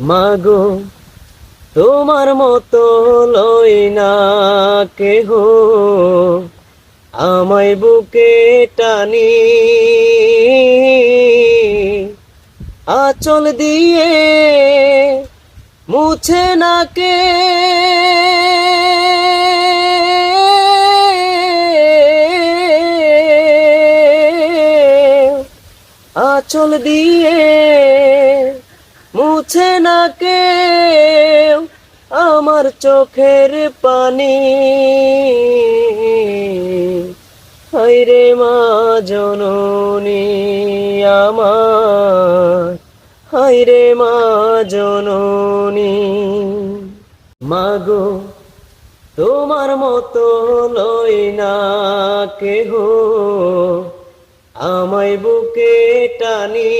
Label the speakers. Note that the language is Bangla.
Speaker 1: মাগো, তোমার মতো লই না কেহ আমায় বুকে টানি। আচল দিয়ে মুছে না কে? আচল দিয়ে মুছে না কে আমার চোখের পানি। হাইরে মা জননী আমার হাইরে মা জননী। মাগো, তোমার মতো লই না কেহ আমায় বুকে টানি।